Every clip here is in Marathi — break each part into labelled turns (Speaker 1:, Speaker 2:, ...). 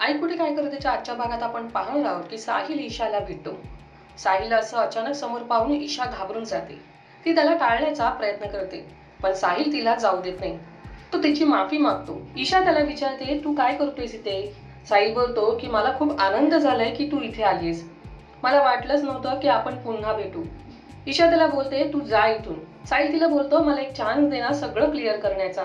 Speaker 1: आई कुठे काय करते? त्याच्या आजच्या भागात आपण पाहणार आहोत की साहिल ईशाला भेटतो. साहिल असं अचानक समोर पाहून ईशा घाबरून जाते. ती त्याला टाळण्याचा प्रयत्न करते पण साहिल तिला जाऊ देत नाही. तो तिची माफी मागतो. ईशा त्याला विचारते तू काय करतोयस इथे? साहिल बोलतो की मला खूप आनंद झालाय की तू इथे आलीस मला वाटलंच नव्हतं की आपण पुन्हा भेटू. ईशा त्याला बोलते तू जा इथून. साहिल तिला बोलतो मला एक चान्स देणार सगळं क्लिअर करण्याचा.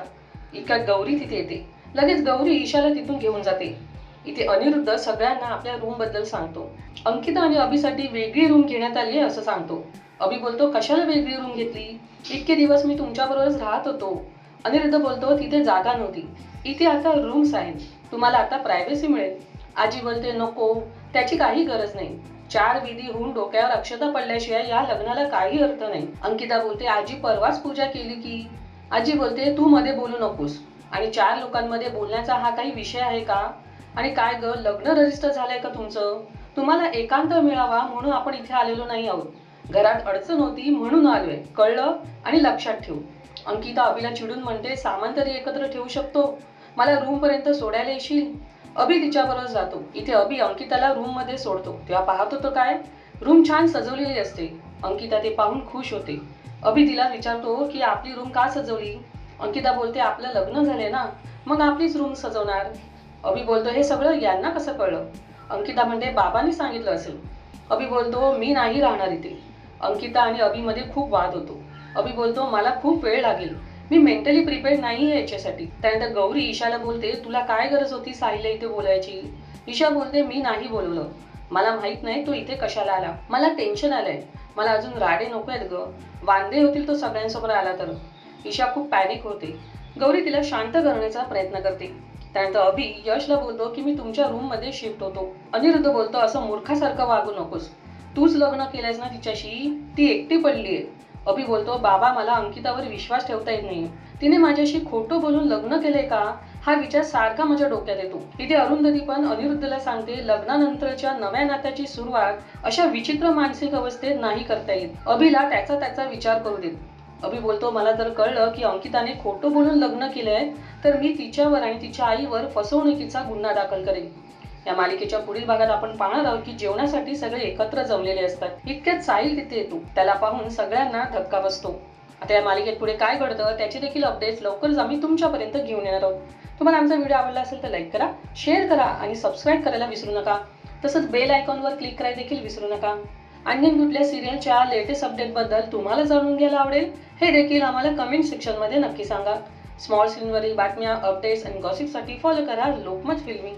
Speaker 1: इतका गौरी तिथे येते. लगेच गौरी ईशाला तिथून घेऊन जाते. इथे अनिरुद्ध सगळ्यांना आपल्या रूमबद्दल सांगतो. अंकिता आणि अभिसाठी वेगळी रूम घेण्यात आली आहे असं सांगतो. अभि बोलतो कशाला वेगळी रूम घेतली? इतके दिवस मी तुमच्याबरोबरच राहत होतो. अनिरुद्ध बोलतो तिथे जागा नव्हती. इथे आता रूम्स आहेत. तुम्हाला आता प्रायव्हसी मिळेल. आजी बोलते नको. त्याची काही गरज नाही. चार विधी होऊन डोक्यावर अक्षता पडल्याशिवाय या लग्नाला काही अर्थ नाही. अंकिता बोलते आजी परवाच पूजा केली की? आजी बोलते तू मध्ये बोलू नकोस. आणि चार लोकांमध्ये बोलण्याचा हा काही विषय आहे का? आणि काय ग लग्न रजिस्टर झालंय का तुमचं? तुम्हाला एकांत मिळावा म्हणून आपण इथे आलेलो नाही आहोत. घरात अडचण होती म्हणून आलोय. कळलं? आणि लक्षात ठेव. अंकिता अभिला चिडून म्हणते सामान तरी एकत्र ठेवू शकतो. मला रूम पर्यंत सोडायला येशील? अभि तिच्याबरोबर जातो. इथे अभि अंकिताला रूममध्ये सोडतो. तेव्हा पाहतो तो काय? रूम छान सजवलेली असते. अंकिता ते पाहून खुश होते. अभि तिला विचारतो की आपली रूम का सजवली? अंकिता बोलते आपलं लग्न झाले ना. मग आपलीच रूम सजवणार. अभि बोलतो हे सगळं यांना कसं कळलं? अंकिता म्हणते बाबांनी सांगितलं असेल. अभि बोलतो मी नाही राहणार इथे. अंकिता आणि अभिमध्ये खूप वाद होतो. अभि बोलतो मला खूप वेळ लागेल. मी मेंटली प्रिपेअर्ड नाही आहे याच्यासाठी. त्यानंतर गौरी ईशाला बोलते तुला काय गरज होती साहिल्या इथे बोलायची? ईशा बोलते मी नाही बोलवलं. मला माहीत नाही तो इथे कशाला आला. मला टेन्शन आलंय. मला अजून राडे नको आहेत ग. वांदे होतील तो सगळ्यांसमोर आला तर. ईशा खूप पॅनिक होते. गौरी तिला शांत करण्याचा प्रयत्न करते. त्यानंतर अभि यशला बोलतो की मी तुमच्या रूममध्ये शिफ्ट होतो. अनिरुद्ध बोलतो असं मूर्खासारखं वागू नकोस. तूच लग्न केलंयस ना तिच्याशी? ती एकटी पडलीये अभि बोलतो बाबा मला अंकितावर विश्वास ठेवता येत नाही तिने माझ्याशी खोटं बोलून लग्न केलंय का? हा विचार सारखा माझ्या डोक्यात येतो. इथे अरुंधती पण अनिरुद्धला सांगते लग्नानंतरच्या नव्या नात्याची सुरुवात अशा विचित्र मानसिक अवस्थेत नाही करता येत. अभिला त्याचा त्याचा विचार करू देत. अभि बोलतो मला जर कळलं की अंकिताने खोटं बोलून लग्न केलंय तर मी तिच्यावर आणि तिच्या आईवर फसवणुकीचा गुन्हा दाखल करेन. या मालिकेच्या पुढील भागात आपण पाहणार आहोत की जेवणासाठी सगळे एकत्र जमलेले असतात. इतक्यात साहिल तिथे येतो. त्याला पाहून सगळ्यांना धक्का बसतो. आता या मालिकेत पुढे काय घडतं त्याचे देखील अपडेट्स लवकरच आम्ही तुमच्यापर्यंत घेऊन येणार आहोत. तुम्हाला आमचा व्हिडिओ आवडला असेल तर लाईक करा शेअर करा आणि सबस्क्राईब करायला विसरू नका. तसंच बेल आयकॉनवर क्लिक करायला देखील विसरू नका. आणखीन कुठल्या सिरियलच्या लेटेस्ट अपडेटबद्दल तुम्हाला जाणून घ्यायला आवडेल हे देखील आम्हाला कमेंट सेक्शनमध्ये नक्की सांगा. स्मॉल स्क्रीनवरील बातम्या अपडेट्स आणि गॉसिपसाठी फॉलो करा लोकमत फिल्मी